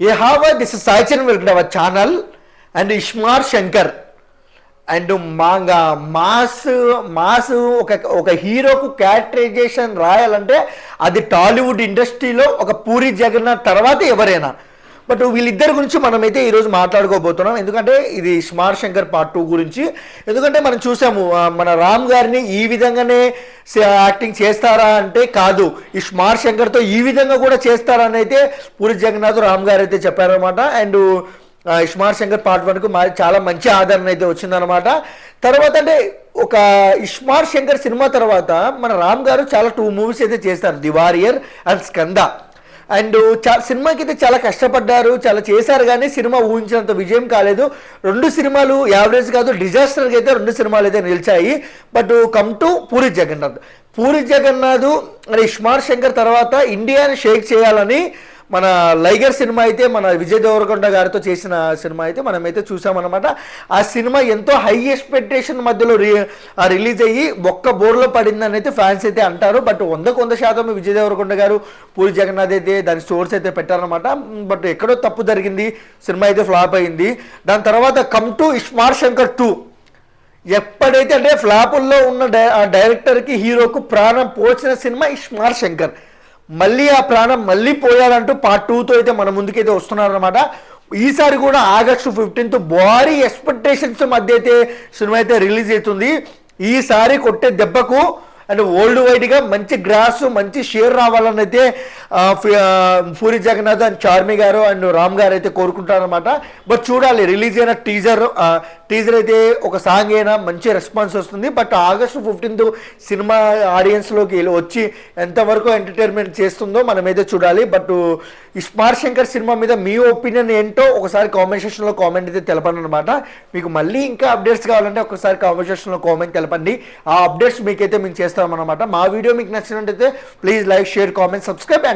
A have a, this welcome our channel and Ismart Shankar and manga mass mass ఒక ఒక హీరోకు characterisation రాయాలంటే అది టాలీవుడ్ ఇండస్ట్రీలో ఒక పూరి జగన్నాథ్ తర్వాత ఎవరైనా. బట్ వీళ్ళిద్దరి గురించి మనమైతే ఈరోజు మాట్లాడుకోబోతున్నాం. ఎందుకంటే ఇది స్మార్ట్ శంకర్ పార్ట్ టూ గురించి. ఎందుకంటే మనం చూసాము మన రామ్ గారిని ఈ విధంగానే యాక్టింగ్ చేస్తారా అంటే కాదు. ఈ స్మార్ట్ శంకర్తో ఈ విధంగా కూడా చేస్తారా అని అయితే పూరి జగన్నాథ్ రామ్ గారు అయితే చెప్పారనమాట అండ్ ఆ, ఇష్మార్ శంకర్ పార్ట్ వన్కు మా చాలా మంచి ఆదరణ అయితే వచ్చిందనమాట తర్వాత అంటే ఒక ఇష్మార్ శంకర్ సినిమా తర్వాత మన రామ్ గారు చాలా టూ మూవీస్ అయితే చేస్తారు. The Warrior and Skanda. And చాలా సినిమాకి అయితే చాలా కష్టపడ్డారు చాలా చేశారు కానీ సినిమా ఊహించినంత విజయం కాలేదు. రెండు సినిమాలు యావరేజ్ కాదు డిజాస్టర్కి అయితే రెండు సినిమాలు అయితే నిలిచాయి. But come to Puri Jagannath. Puri Jagannath మరి ఇష్మార్ శంకర్ తర్వాత ఇండియాని షేక్ చేయాలని మన లైగర్ సినిమా అయితే మన విజయ్ దేవరకొండ గారితో చేసిన సినిమా అయితే మనమైతే చూసామన్నమాట. ఆ సినిమా ఎంతో హై ఎక్స్పెక్టేషన్ మధ్యలో రి రిలీజ్ అయ్యి ఒక్క బోర్లో పడిందని అయితే ఫ్యాన్స్ అయితే అంటారు. బట్ వందకు వంద శాతం విజయ్ దేవరకొండ గారు పూరి జగన్నాథ్ అయితే దాని స్టోర్స్ అయితే పెట్టారనమాట బట్ ఎక్కడో తప్పు జరిగింది సినిమా అయితే ఫ్లాప్ అయింది. దాని తర్వాత come to Ismart Shankar two. ఎప్పుడైతే అంటే ఫ్లాపుల్లో ఉన్న డై ఆ డైరెక్టర్కి హీరోకు ప్రాణం పోచిన సినిమా ఇస్మార్ శంకర్. మళ్ళీ ఆ ప్రాణం మళ్ళీ పోయాలంటూ పార్ట్ టూతో అయితే మన ముందుకైతే వస్తున్నారనమాట ఈసారి కూడా ఆగస్టు ఫిఫ్టీన్త్ భారీ ఎక్స్పెక్టేషన్స్ మధ్య అయితే సినిమా అయితే రిలీజ్ అవుతుంది. ఈసారి కొట్టే దెబ్బకు అండ్ వరల్డ్ వైడ్గా మంచి గ్రాస్ మంచి షేర్ రావాలని అయితే పూరి జగన్నాథ్ అండ్ చార్మి గారు అండ్ రామ్ గారు అయితే కోరుకుంటారనమాట బట్ చూడాలి రిలీజ్ అయిన టీజర్ టీజర్ అయితే ఒక సాంగ్ అయినా మంచి రెస్పాన్స్ వస్తుంది. బట్ ఆగస్టు ఫిఫ్టీన్త్ సినిమా ఆడియన్స్లోకి వెళ్ళి వచ్చి ఎంతవరకు ఎంటర్టైన్మెంట్ చేస్తుందో మనమైతే చూడాలి. బట్ ఇస్మార్ శంకర్ సినిమా మీద మీ ఒపీనియన్ ఏంటో ఒకసారి కామెంట్ సెక్షన్లో కామెంట్ అయితే తెలపండి అనమాట మీకు మళ్ళీ ఇంకా అప్డేట్స్ కావాలంటే ఒకసారి కామెంట్ సెక్షన్లో కామెంట్ తెలపండి. ఆ అప్డేట్స్ మీకైతే మేము చేస్తామన్నమాట. మా వీడియో మీకు నచ్చినట్టయితే please like share comment subscribe and